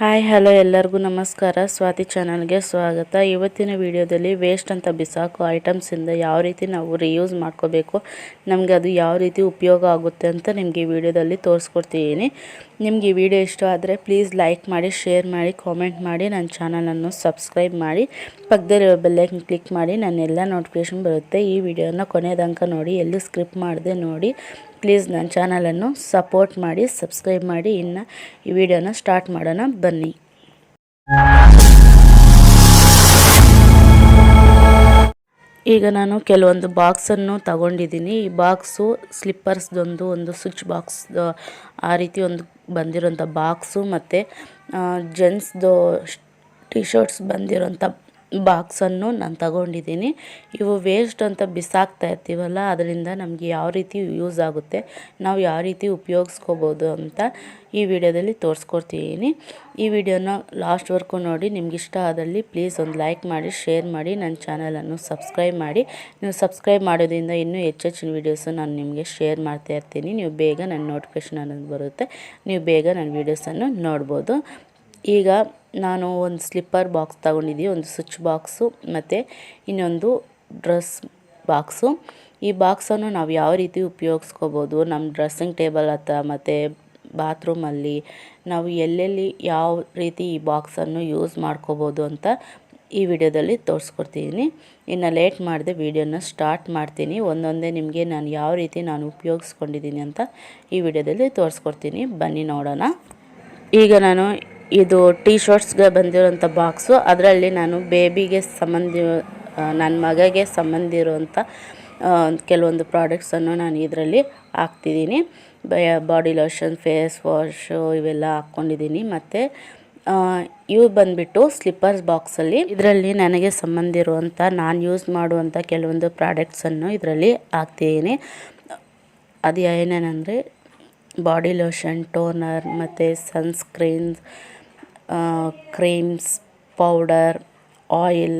Hi, hello ಎಲ್ಲರಿಗೂ ನಮಸ್ಕಾರ. ಸ್ವಾತಿ ಚಾನಲ್ಗೆ ಸ್ವಾಗತ. ಇವತ್ತಿನ ವಿಡಿಯೋದಲ್ಲಿ ವೇಸ್ಟ್ ಅಂತ ಬಿಸಾಕೋ ಐಟಮ್ಸಿಂದ ಯಾವ ರೀತಿ ನಾವು ರಿಯೂಸ್ ಮಾಡ್ಕೋಬೇಕು, ನಮಗೆ ಅದು ಯಾವ ರೀತಿ ಉಪಯೋಗ ಆಗುತ್ತೆ ಅಂತ ನಿಮಗೆ ಈ ವಿಡಿಯೋದಲ್ಲಿ ತೋರಿಸ್ಕೊಡ್ತಿದ್ದೀನಿ. ನಿಮಗೆ ಈ ವಿಡಿಯೋ ಇಷ್ಟ ಆದರೆ ಪ್ಲೀಸ್ ಲೈಕ್ ಮಾಡಿ ಶೇರ್ ಮಾಡಿ ಕಾಮೆಂಟ್ ಮಾಡಿ, ನನ್ನ ಚಾನಲನ್ನು ಸಬ್ಸ್ಕ್ರೈಬ್ ಮಾಡಿ, ಪಕ್ಕದಲ್ಲಿರೋ ಬೆಲ್ಲೈಕನ್ ಕ್ಲಿಕ್ ಮಾಡಿ, ನನ್ನೆಲ್ಲ ನೋಟಿಫಿಕೇಷನ್ ಬರುತ್ತೆ. ಈ ವಿಡಿಯೋನ ಕೊನೆಯದಂಕ ನೋಡಿ, ಎಲ್ಲೂ ಸ್ಕ್ರಿಪ್ಟ್ ಮಾಡಿದೆ ನೋಡಿ. ಪ್ಲೀಸ್ ನನ್ನ ಚಾನಲನ್ನು ಸಪೋರ್ಟ್ ಮಾಡಿ, ಸಬ್ಸ್ಕ್ರೈಬ್ ಮಾಡಿ. ಇನ್ನು ಈ ವಿಡಿಯೋನ ಸ್ಟಾರ್ಟ್ ಮಾಡೋಣ. ಬನ್ನಿ. ಈಗ ನಾನು ಕೆಲವೊಂದು ಬಾಕ್ಸನ್ನು ತಗೊಂಡಿದ್ದೀನಿ. ಈ ಬಾಕ್ಸು ಸ್ಲಿಪ್ಪರ್ಸ್ದೊಂದು, ಒಂದು ಸ್ವಿಚ್ ಬಾಕ್ಸ್, ಆ ರೀತಿ ಒಂದು ಬಂದಿರೋಂಥ ಬಾಕ್ಸು ಮತ್ತು ಜೆಂಟ್ಸ್ದು ಟಿ ಶರ್ಟ್ಸ್ ಬಂದಿರೋಂಥ ಬಾಕ್ಸನ್ನು ನಾನು ತಗೊಂಡಿದ್ದೀನಿ. ಇವು ವೇಸ್ಟ್ ಅಂತ ಬಿಸಾಕ್ತಾ ಇರ್ತೀವಲ್ಲ, ಅದರಿಂದ ನಮಗೆ ಯಾವ ರೀತಿ ಯೂಸ್ ಆಗುತ್ತೆ, ನಾವು ಯಾವ ರೀತಿ ಉಪಯೋಗಿಸ್ಕೋಬೋದು ಅಂತ ಈ ವಿಡಿಯೋದಲ್ಲಿ ತೋರಿಸ್ಕೊಡ್ತೀನಿ. ಈ ವಿಡಿಯೋನ ಲಾಸ್ಟ್ವರೆಗೂ ನೋಡಿ, ನಿಮ್ಗೆ ಇಷ್ಟ ಆದಲ್ಲಿ ಪ್ಲೀಸ್ ಒಂದು ಲೈಕ್ ಮಾಡಿ ಶೇರ್ ಮಾಡಿ, ನನ್ನ ಚಾನಲನ್ನು ಸಬ್ಸ್ಕ್ರೈಬ್ ಮಾಡಿ. ನೀವು ಸಬ್ಸ್ಕ್ರೈಬ್ ಮಾಡೋದ್ರಿಂದ ಇನ್ನೂ ಹೆಚ್ಚೆಚ್ಚಿನ ವೀಡಿಯೋಸು ನಾನು ನಿಮಗೆ ಶೇರ್ ಮಾಡ್ತಾ ಇರ್ತೀನಿ. ನೀವು ಬೇಗ ನನ್ನ ನೋಟಿಫಿಕೇಶನ್ ಅನ್ನೋದು ಬರುತ್ತೆ. ನೀವು ಬೇಗ ನನ್ನ ವೀಡಿಯೋಸನ್ನು ನೋಡ್ಬೋದು. ಈಗ ನಾನು ಒಂದು ಸ್ಲಿಪ್ಪರ್ ಬಾಕ್ಸ್ ತಗೊಂಡಿದ್ದೀನಿ, ಒಂದು ಸ್ವಿಚ್ ಬಾಕ್ಸು ಮತ್ತು ಇನ್ನೊಂದು ಡ್ರೆಸ್ ಬಾಕ್ಸು. ಈ ಬಾಕ್ಸನ್ನು ನಾವು ಯಾವ ರೀತಿ ಉಪಯೋಗಿಸ್ಕೋಬೋದು? ನಮ್ಮ ಡ್ರೆಸ್ಸಿಂಗ್ ಟೇಬಲ್ ಹತ್ರ ಮತ್ತು ಬಾತ್ರೂಮಲ್ಲಿ ನಾವು ಎಲ್ಲೆಲ್ಲಿ ಯಾವ ರೀತಿ ಈ ಬಾಕ್ಸನ್ನು ಯೂಸ್ ಮಾಡ್ಕೋಬೋದು ಅಂತ ಈ ವಿಡಿಯೋದಲ್ಲಿ ತೋರಿಸ್ಕೊಡ್ತಿದ್ದೀನಿ. ಇನ್ನು ಲೇಟ್ ಮಾಡಿದೆ ವಿಡಿಯೋನ ಸ್ಟಾರ್ಟ್ ಮಾಡ್ತೀನಿ. ಒಂದೊಂದೇ ನಿಮಗೆ ನಾನು ಯಾವ ರೀತಿ ನಾನು ಉಪಯೋಗಿಸ್ಕೊಂಡಿದ್ದೀನಿ ಅಂತ ಈ ವಿಡಿಯೋದಲ್ಲಿ ತೋರಿಸ್ಕೊಡ್ತೀನಿ. ಬನ್ನಿ ನೋಡೋಣ. ಈಗ ನಾನು ಇದು ಟೀ ಶರ್ಟ್ಸ್ಗೆ ಬಂದಿರೋಂಥ ಬಾಕ್ಸು ಅದರಲ್ಲಿ ನಾನು ಬೇಬಿಗೆ ಸಂಬಂಧಿ ನನ್ನ ಮಗಗೆ ಸಂಬಂಧಿರುವಂಥ ಕೆಲವೊಂದು ಪ್ರಾಡಕ್ಟ್ಸನ್ನು ನಾನು ಇದರಲ್ಲಿ ಹಾಕ್ತಿದ್ದೀನಿ. ಬಾಡಿ ಲೋಷನ್ ಫೇಸ್ ವಾಶು ಇವೆಲ್ಲ ಹಾಕ್ಕೊಂಡಿದ್ದೀನಿ. ಮತ್ತು ಇವು ಬಂದುಬಿಟ್ಟು ಸ್ಲಿಪ್ಪರ್ಸ್ ಬಾಕ್ಸಲ್ಲಿ ಇದರಲ್ಲಿ ನನಗೆ ಸಂಬಂಧಿರುವಂಥ, ನಾನು ಯೂಸ್ ಮಾಡುವಂಥ ಕೆಲವೊಂದು ಪ್ರಾಡಕ್ಟ್ಸನ್ನು ಇದರಲ್ಲಿ ಹಾಕ್ತಿದ್ದೀನಿ. ಅದು ಏನೇನಂದರೆ ಬಾಡಿ ಲೋಷನ್ ಟೋನರ್ ಮತ್ತು ಸನ್ಸ್ಕ್ರೀನ್ಸ್ ಕ್ರೀಮ್ಸ್ ಪೌಡರ್ ಆಯಿಲ್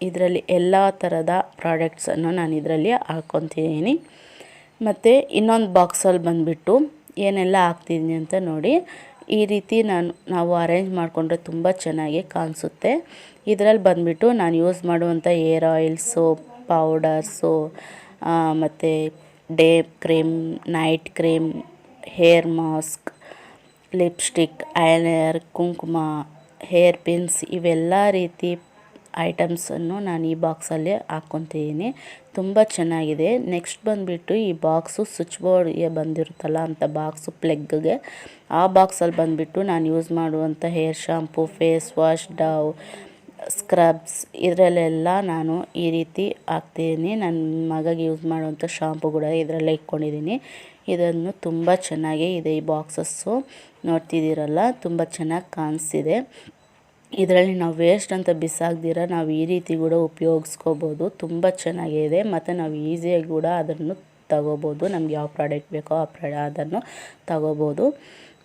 ಇದರಲ್ಲಿ ಎಲ್ಲ ಥರದ ಪ್ರಾಡಕ್ಟ್ಸನ್ನು ನಾನು ಇದರಲ್ಲಿ ಹಾಕ್ಕೊತಿದ್ದೀನಿ ಮತ್ತು ಇನ್ನೊಂದು ಬಾಕ್ಸಲ್ಲಿ ಬಂದುಬಿಟ್ಟು ಏನೆಲ್ಲ ಹಾಕ್ತಿದ್ದೀನಿ ಅಂತ ನೋಡಿ, ಈ ರೀತಿ ನಾನು, ನಾವು ಅರೇಂಜ್ ಮಾಡಿಕೊಂಡ್ರೆ ತುಂಬ ಚೆನ್ನಾಗಿ ಕಾಣಿಸುತ್ತೆ. ಇದರಲ್ಲಿ ಬಂದುಬಿಟ್ಟು ನಾನು ಯೂಸ್ ಮಾಡುವಂಥ ಏರ್ ಆಯಿಲ್ಸು ಪೌಡರ್ಸು ಮತ್ತು day cream night cream hair mask lipstick, eyeliner, ಕುಂಕುಮ, ಹೇರ್ ಪಿನ್ಸ್ ಇವೆಲ್ಲ ರೀತಿ ಐಟಮ್ಸನ್ನು ನಾನು ಈ ಬಾಕ್ಸಲ್ಲಿ ಹಾಕ್ಕೊತಿದ್ದೀನಿ. ತುಂಬ ಚೆನ್ನಾಗಿದೆ. ನೆಕ್ಸ್ಟ್ ಬಂದುಬಿಟ್ಟು ಈ ಬಾಕ್ಸು ಸ್ವಿಚ್ ಬೋರ್ಡ್ಗೆ ಬಂದಿರುತ್ತಲ್ಲ ಅಂಥ ಬಾಕ್ಸು ಪ್ಲೆಗ್ಗೆ, ಆ ಬಾಕ್ಸಲ್ಲಿ ಬಂದುಬಿಟ್ಟು ನಾನು ಯೂಸ್ ಮಾಡುವಂಥ hair shampoo, face wash Dove, scrubs ಇದರಲ್ಲೆಲ್ಲ ನಾನು ಈ ರೀತಿ ಹಾಕ್ತಿದ್ದೀನಿ. ನನ್ನ ಮಗಗೆ ಯೂಸ್ ಮಾಡುವಂಥ ಶಾಂಪು ಕೂಡ ಇದರಲ್ಲೇ ಇಟ್ಕೊಂಡಿದ್ದೀನಿ. ಇದನ್ನು ತುಂಬ ಚೆನ್ನಾಗೇ ಇದೆ ಈ ಬಾಕ್ಸಸ್ಸು. ನೋಡ್ತಿದ್ದೀರಲ್ಲ, ತುಂಬ ಚೆನ್ನಾಗಿ ಕಾಣಿಸ್ತಿದೆ. ಇದರಲ್ಲಿ ನಾವು ವೇಸ್ಟ್ ಅಂತ ಬಿಸಾಕ್ದಿರ ನಾವು ಈ ರೀತಿ ಕೂಡ ಉಪಯೋಗಿಸ್ಕೋಬೋದು. ತುಂಬ ಚೆನ್ನಾಗಿದೆ ಮತ್ತು ನಾವು ಈಸಿಯಾಗಿ ಕೂಡ ಅದನ್ನು ತಗೋಬೋದು. ನಮ್ಗೆ ಯಾವ ಪ್ರಾಡಕ್ಟ್ ಬೇಕೋ ಆ ಪ್ರಾಡ, ಅದನ್ನು ತಗೋಬೋದು.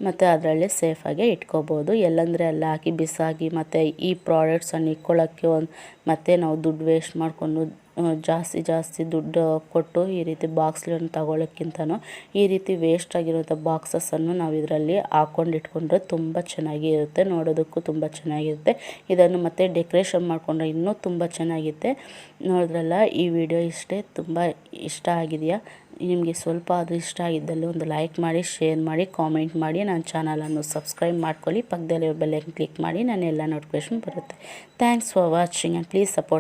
ಮತ್ತು ಅದರಲ್ಲೇ ಸೇಫಾಗೆ ಇಟ್ಕೋಬೋದು. ಎಲ್ಲಂದರೆ ಎಲ್ಲ ಹಾಕಿ ಬಿಸಾಕಿ ಮತ್ತು ಈ ಪ್ರಾಡಕ್ಟ್ಸನ್ನು ಇಟ್ಕೊಳ್ಳೋಕ್ಕೆ ಒಂದು ಮತ್ತೆ ನಾವು ದುಡ್ಡು ವೇಸ್ಟ್ ಮಾಡಿಕೊಂಡು ಜಾಸ್ತಿ ಜಾಸ್ತಿ ದುಡ್ಡು ಕೊಟ್ಟು ಈ ರೀತಿ ಬಾಕ್ಸ್ಗಳನ್ನು ತಗೊಳ್ಳೋಕ್ಕಿಂತನೂ ಈ ರೀತಿ ವೇಸ್ಟ್ ಆಗಿರುವಂಥ ಬಾಕ್ಸಸ್ಸನ್ನು ನಾವು ಇದರಲ್ಲಿ ಹಾಕ್ಕೊಂಡು ಇಟ್ಕೊಂಡ್ರೆ ತುಂಬ ಚೆನ್ನಾಗಿರುತ್ತೆ. ನೋಡೋದಕ್ಕೂ ತುಂಬ ಚೆನ್ನಾಗಿರುತ್ತೆ. ಇದನ್ನು ಮತ್ತೆ ಡೆಕೋರೇಷನ್ ಮಾಡಿಕೊಂಡ್ರೆ ಇನ್ನೂ ತುಂಬ ಚೆನ್ನಾಗಿರುತ್ತೆ. ನೋಡಿದ್ರಲ್ಲ, ಈ ವಿಡಿಯೋ ಇಷ್ಟೇ ತುಂಬ ಇಷ್ಟ ಆಗಿದೆಯಾ? ನಿಮಗೆ ಸ್ವಲ್ಪ ಅದು ಇಷ್ಟ ಆಗಿದ್ದಲ್ಲಿ ಒಂದು ಲೈಕ್ ಮಾಡಿ ಶೇರ್ ಮಾಡಿ ಕಾಮೆಂಟ್ ಮಾಡಿ. ನನ್ನ ಚಾನಲನ್ನು ಸಬ್ಸ್ಕ್ರೈಬ್ ಮಾಡ್ಕೊಳ್ಳಿ. ಪಕ್ಕದಲ್ಲಿ ಬೆಲ್ಲೈಕನ್ ಕ್ಲಿಕ್ ಮಾಡಿ ನಾನು ಎಲ್ಲ ನೋಟಿಫಿಕೇಶನ್ ಬರುತ್ತೆ. Thanks for watching and please support